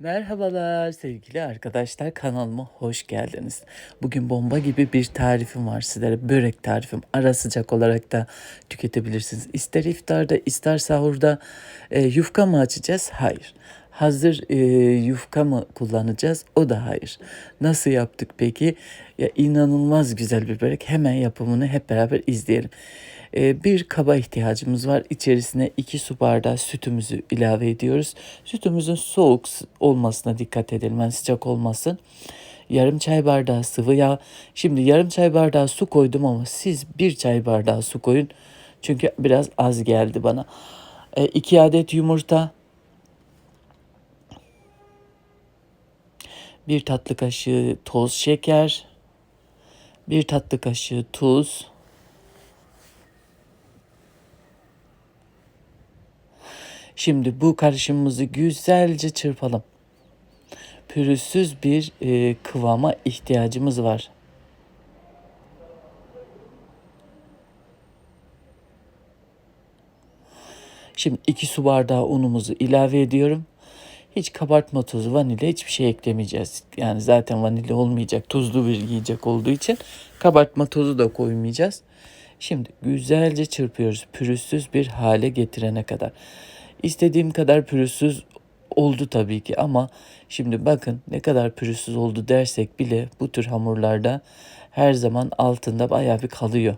Merhabalar sevgili arkadaşlar kanalıma hoş geldiniz. Bugün bomba gibi bir tarifim var sizlere. Börek tarifim. Ara sıcak olarak da tüketebilirsiniz. İster iftarda ister sahurda e, yufka mı açacağız? Hayır. Hazır e, yufka mı kullanacağız? O da hayır. Nasıl yaptık peki? Ya inanılmaz güzel bir börek. Hemen yapımını hep beraber izleyelim. E, bir kaba ihtiyacımız var. İçerisine 2 su bardağı sütümüzü ilave ediyoruz. Sütümüzün soğuk olmasına dikkat edelim. Yani sıcak olmasın. Yarım çay bardağı sıvı yağ. Şimdi yarım çay bardağı su koydum ama siz bir çay bardağı su koyun. Çünkü biraz az geldi bana. 2 e, adet yumurta. Bir tatlı kaşığı toz şeker. Bir tatlı kaşığı tuz. Şimdi bu karışımımızı güzelce çırpalım. Pürüzsüz bir e, kıvama ihtiyacımız var. Şimdi 2 su bardağı unumuzu ilave ediyorum. Hiç kabartma tozu, vanilya hiçbir şey eklemeyeceğiz. Yani zaten vanilya olmayacak. Tuzlu bir yiyecek olduğu için kabartma tozu da koymayacağız. Şimdi güzelce çırpıyoruz pürüzsüz bir hale getirene kadar. İstediğim kadar pürüzsüz oldu tabii ki ama şimdi bakın ne kadar pürüzsüz oldu dersek bile bu tür hamurlarda her zaman altında bayağı bir kalıyor.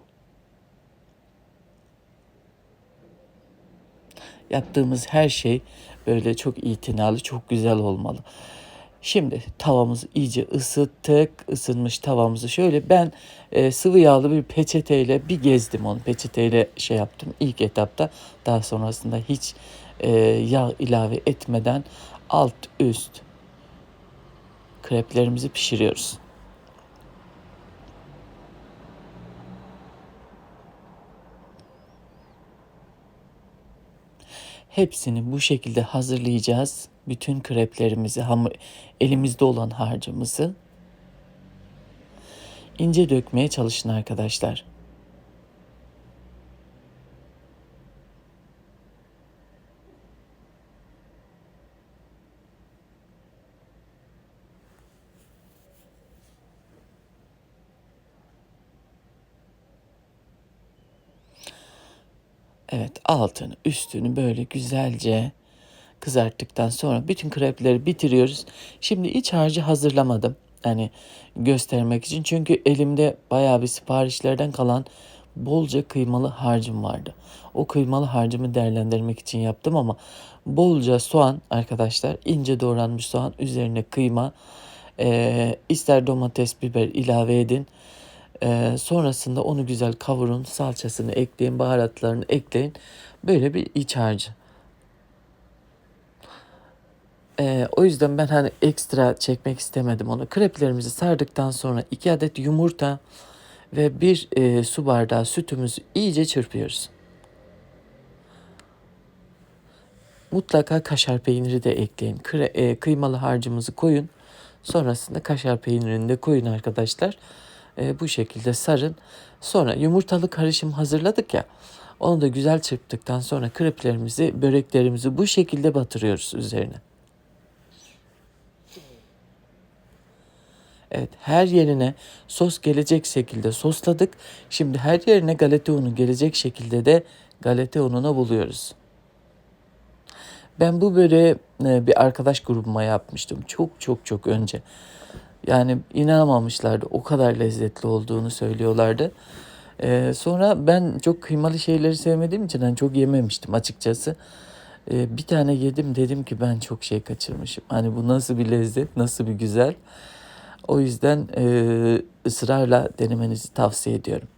Yaptığımız her şey böyle çok itinalı, çok güzel olmalı. Şimdi tavamızı iyice ısıttık. Isınmış tavamızı şöyle ben e, sıvı yağlı bir peçeteyle bir gezdim onu. Peçeteyle şey yaptım ilk etapta. Daha sonrasında hiç e, yağ ilave etmeden alt üst kreplerimizi pişiriyoruz. Hepsini bu şekilde hazırlayacağız. Bütün kreplerimizi, hamur, elimizde olan harcımızı ince dökmeye çalışın arkadaşlar. Evet altını üstünü böyle güzelce kızarttıktan sonra bütün krepleri bitiriyoruz. Şimdi iç harcı hazırlamadım. Hani göstermek için. Çünkü elimde bayağı bir siparişlerden kalan bolca kıymalı harcım vardı. O kıymalı harcımı değerlendirmek için yaptım ama bolca soğan arkadaşlar ince doğranmış soğan üzerine kıyma e, ister domates biber ilave edin. E, sonrasında onu güzel kavurun salçasını ekleyin baharatlarını ekleyin. Böyle bir iç harcı. Ee, o yüzden ben hani ekstra çekmek istemedim onu. Kreplerimizi sardıktan sonra iki adet yumurta ve bir e, su bardağı sütümüzü iyice çırpıyoruz. Mutlaka kaşar peyniri de ekleyin. Kre, e, kıymalı harcımızı koyun. Sonrasında kaşar peynirini de koyun arkadaşlar. E, bu şekilde sarın. Sonra yumurtalı karışım hazırladık ya. Onu da güzel çırptıktan sonra kreplerimizi, böreklerimizi bu şekilde batırıyoruz üzerine. Evet her yerine sos gelecek şekilde sosladık. Şimdi her yerine galeta unu gelecek şekilde de galeta ununa buluyoruz. Ben bu böreği e, bir arkadaş grubuma yapmıştım. Çok çok çok önce. Yani inanamamışlardı. O kadar lezzetli olduğunu söylüyorlardı. Ee, sonra ben çok kıymalı şeyleri sevmediğim için hani çok yememiştim açıkçası. Ee, bir tane yedim dedim ki ben çok şey kaçırmışım. Hani bu nasıl bir lezzet, nasıl bir güzel. O yüzden e, ısrarla denemenizi tavsiye ediyorum.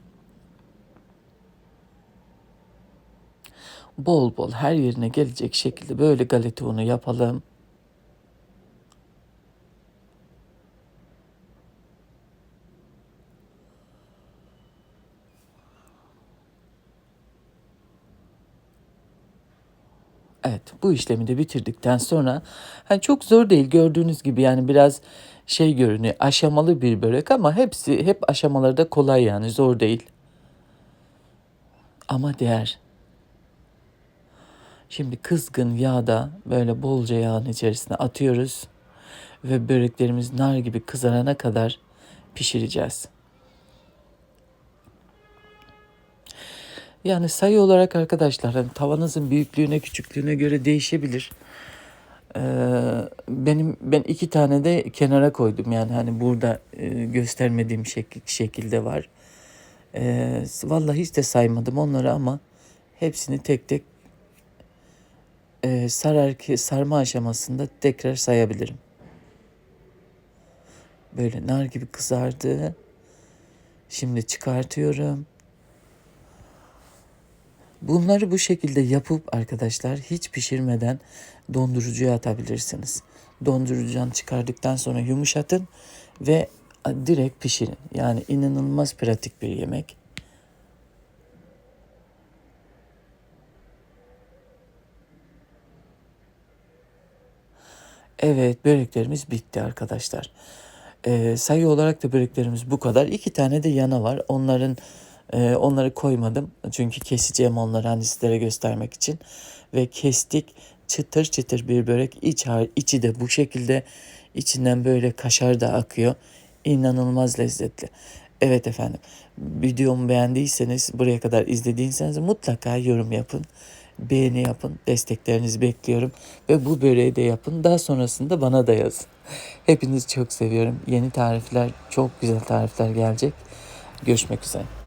Bol bol her yerine gelecek şekilde böyle galeta unu yapalım. Evet bu işlemi de bitirdikten sonra hani çok zor değil gördüğünüz gibi yani biraz şey görünüyor aşamalı bir börek ama hepsi hep aşamaları da kolay yani zor değil. Ama değer. Şimdi kızgın yağda böyle bolca yağın içerisine atıyoruz. ve böreklerimiz nar gibi kızarana kadar pişireceğiz. Yani sayı olarak arkadaşlar hani tavanızın büyüklüğüne küçüklüğüne göre değişebilir. Ee, benim ben iki tane de kenara koydum yani hani burada e, göstermediğim şek- şekilde var. Ee, vallahi hiç de saymadım onları ama hepsini tek tek e, sarar ki sarma aşamasında tekrar sayabilirim. Böyle nar gibi kızardı. Şimdi çıkartıyorum. Bunları bu şekilde yapıp arkadaşlar hiç pişirmeden dondurucuya atabilirsiniz. Dondurucudan çıkardıktan sonra yumuşatın ve direkt pişirin. Yani inanılmaz pratik bir yemek. Evet böreklerimiz bitti arkadaşlar. Ee, sayı olarak da böreklerimiz bu kadar. İki tane de yana var. Onların e, onları koymadım. Çünkü keseceğim onları hani sizlere göstermek için. Ve kestik. Çıtır çıtır bir börek. İç, içi de bu şekilde. içinden böyle kaşar da akıyor. İnanılmaz lezzetli. Evet efendim. Videomu beğendiyseniz, buraya kadar izlediyseniz mutlaka yorum yapın. Beğeni yapın. Desteklerinizi bekliyorum. Ve bu böreği de yapın. Daha sonrasında bana da yazın. Hepinizi çok seviyorum. Yeni tarifler, çok güzel tarifler gelecek. Görüşmek üzere.